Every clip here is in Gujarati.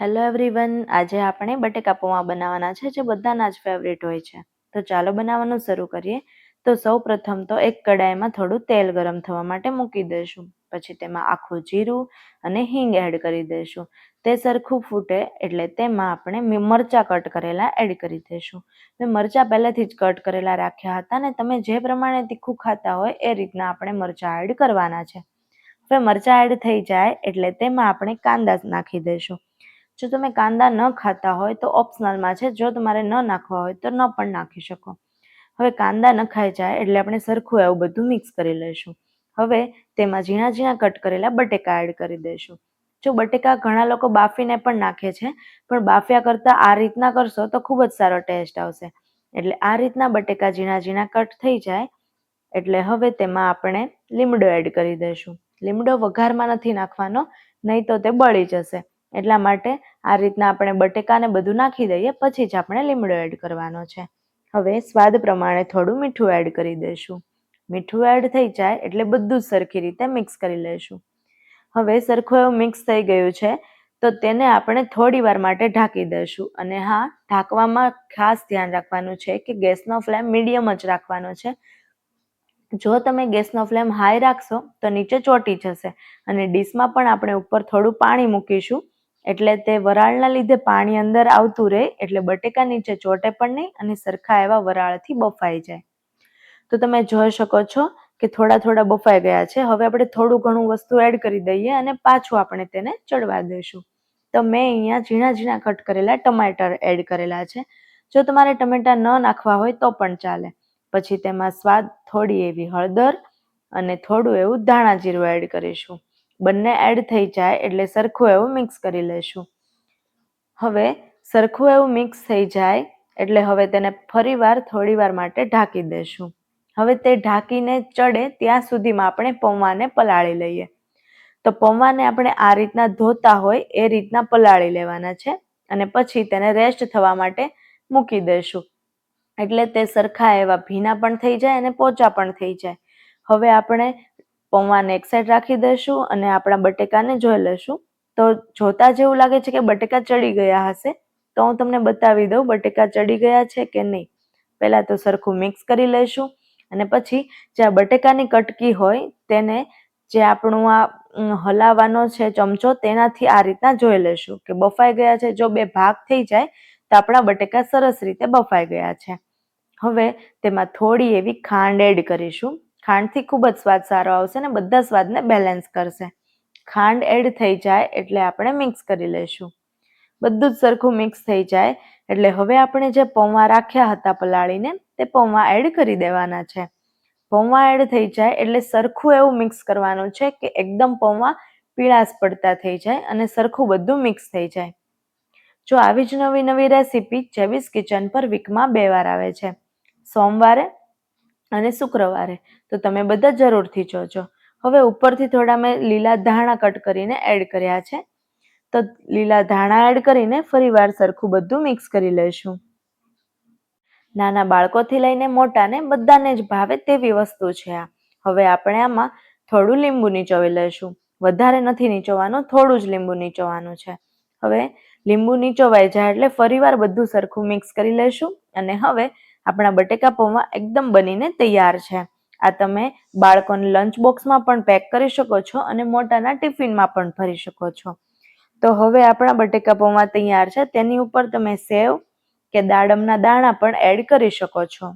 હેલો એવરીવન આજે આપણે બટેકા પૌવા બનાવવાના છે, જે બધાના જ ફેવરેટ હોય છે. તો ચાલો બનાવવાનું શરૂ કરીએ. તો સૌ પ્રથમ તો એક કડાઈમાં થોડું તેલ ગરમ થવા માટે મૂકી દઈશું. પછી તેમાં આખું જીરું અને હિંગ એડ કરી દઈશું. તે સરખું ફૂટે એટલે તેમાં આપણે મરચાં કટ કરેલા એડ કરી દઈશું. મેં મરચાં પહેલેથી જ કટ કરેલા રાખ્યા હતા ને તમે જે પ્રમાણે તીખું ખાતા હોય એ રીતના આપણે મરચાં એડ કરવાના છે. હવે મરચાં એડ થઈ જાય એટલે તેમાં આપણે કાંદા નાખી દઈશું. જો તમે કાંદા ન ખાતા હોય તો ઓપ્શનલમાં છે. જો તમારે ન નાખવા હોય તો ન પણ નાખી શકો. હવે કાંદા નખાઈ જાય એટલે આપણે સરખું એવું બધું મિક્સ કરી લઈશું. હવે તેમાં ઝીણા ઝીણા કટ કરેલા બટેકા એડ કરી દઈશું. જો બટેકા ઘણા લોકો બાફીને પણ નાખે છે, પણ બાફ્યા કરતાં આ રીતના કરશો તો ખૂબ જ સારો ટેસ્ટ આવશે. એટલે આ રીતના બટેકા ઝીણા ઝીણા કટ થઈ જાય, એટલે હવે તેમાં આપણે લીમડો એડ કરી દઈશું. લીમડો વઘારમાં નથી નાખવાનો, નહીં તો તે બળી જશે. એટલા માટે આ રીતના આપણે બટેકાને બધું નાખી દઈએ, પછી જ આપણે લીમડો એડ કરવાનો છે. હવે સ્વાદ પ્રમાણે થોડું મીઠું એડ કરી દઈશું. મીઠું એડ થઈ જાય એટલે બધું જ સરખી રીતે મિક્સ કરી લઈશું. હવે સરખું એવું મિક્સ થઈ ગયું છે, તો તેને આપણે થોડી વાર માટે ઢાંકી દઈશું. અને હા, ઢાંકવામાં ખાસ ધ્યાન રાખવાનું છે કે ગેસનો ફ્લેમ મીડિયમ જ રાખવાનો છે. જો તમે ગેસનો ફ્લેમ હાઈ રાખશો તો નીચે ચોટી જશે અને ડીશમાં પણ આપણે ઉપર થોડું પાણી મૂકીશું. એટલે તે વરાળના લીધે પાણી અંદર આવતું રહે, એટલે બટેકા નીચે ચોટે પણ નહીં અને સરખા એવા વરાળથી બફાઈ જાય. તો તમે જોઈ શકો છો કે થોડા થોડા બફાઈ ગયા છે. હવે આપણે થોડું ઘણું વસ્તુ એડ કરી દઈએ અને પાછું આપણે તેને ચડવા દઈશું. તો મેં અહીંયા ઝીણા ઝીણા કટ કરેલા ટમાટર એડ કરેલા છે. જો તમારે ટમેટા ન નાખવા હોય તો પણ ચાલે. પછી તેમાં સ્વાદ થોડી એવી હળદર અને થોડું એવું ધાણા જીરું એડ કરીશું. બંને એડ થઈ જાય એટલે સરખું એવું મિક્સ કરી લેશું. હવે સરખું એવું મિક્સ થઈ જાય એટલે હવે તેને ફરીવાર થોડી વાર માટે ઢાંકી દેશું. હવે તે ઢાંકીને ચડે ત્યાં સુધીમાં આપણે પૌવાને પલાળી લઈએ. તો પૌવાને આપણે આ રીતના ધોતા હોય એ રીતના પલાળી લેવાના છે અને પછી તેને રેસ્ટ થવા માટે મૂકી દઈશું એટલે તે સરખા એવા ભીના પણ થઈ જાય અને પોચા પણ થઈ જાય. હવે આપણે પૌવાને એક સાઈડ રાખી દઈશું અને આપણા બટેકાને જોઈ લઈશું. તો જોતા જેવું લાગે છે કે બટેકા ચડી ગયા હશે. તો હું તમને બતાવી દઉં બટેકા ચડી ગયા છે કે નહીં. પહેલાં તો સરખું મિક્સ કરી લઈશું અને પછી જે આ બટેકાની કટકી હોય તેને જે આપણું આ હલાવવાનો છે ચમચો તેનાથી આ રીતના જોઈ લઈશું કે બફાઈ ગયા છે. જો બે ભાગ થઈ જાય તો આપણા બટેકા સરસ રીતે બફાઈ ગયા છે. હવે તેમાં થોડી એવી ખાંડ એડ કરીશું. ખાંડથી ખૂબ જ સ્વાદ સારો આવશે અને બધા સ્વાદને બેલેન્સ કરશે. ખાંડ એડ થઈ જાય એટલે આપણે મિક્સ કરી લઈશું. બધું જ સરખું મિક્સ થઈ જાય એટલે હવે આપણે જે પૌવા રાખ્યા હતા પલાળીને તે પૌવા એડ કરી દેવાના છે. પૌવા એડ થઈ જાય એટલે સરખું એવું મિક્સ કરવાનું છે કે એકદમ પૌવા પીળાશ પડતા થઈ જાય અને સરખું બધું મિક્સ થઈ જાય. જો આવી જ નવી નવી રેસીપી જેવીસ કિચન પર વીકમાં બે વાર આવે છે. સોમવારે અને શુક્રવારે. તો તમે બધા જરૂરથી જોજો. હવે ઉપરથી થોડા મેં લીલા ધાણા કટ કરીને એડ કર્યા છે. તો લીલા ધાણા એડ કરીને ફરીવાર સરખું બધું મિક્સ કરી લઈશું. નાના બાળકોથી લઈને મોટાને બધાને જ ભાવે તેવી વસ્તુ છે આ. હવે આપણે આમાં થોડું લીંબુ નીચોવી લઈશું. વધારે નથી નીચોવાનું, થોડું જ લીંબુ નીચોવાનું છે. હવે લીંબુ નીચોવાઈ જાય એટલે ફરીવાર બધું સરખું મિક્સ કરી લઈશું. અને હવે આપણા બટેકા પૌવા એકદમ બનીને તૈયાર છે. આ તમે બાળકોને લંચ બોક્સમાં પણ પેક કરી શકો છો અને મોટાના ટિફિનમાં પણ ભરી શકો છો. તો હવે આપણા બટેકા પૌવા તૈયાર છે. તેની ઉપર તમે સેવ કે દાડમના દાણા પણ એડ કરી શકો છો.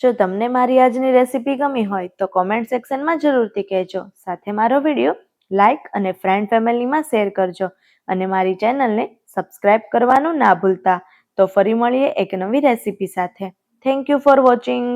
જો તમને મારી આજની રેસીપી ગમી હોય તો કોમેન્ટ સેક્શનમાં જરૂરથી કહેજો. સાથે મારો વીડિયો લાઇક અને ફ્રેન્ડ ફેમિલીમાં શેર કરજો. અને મારી ચેનલને સબસ્ક્રાઇબ કરવાનું ના ભૂલતા. તો ફરી મળીએ એક નવી રેસીપી સાથે. Thank you for watching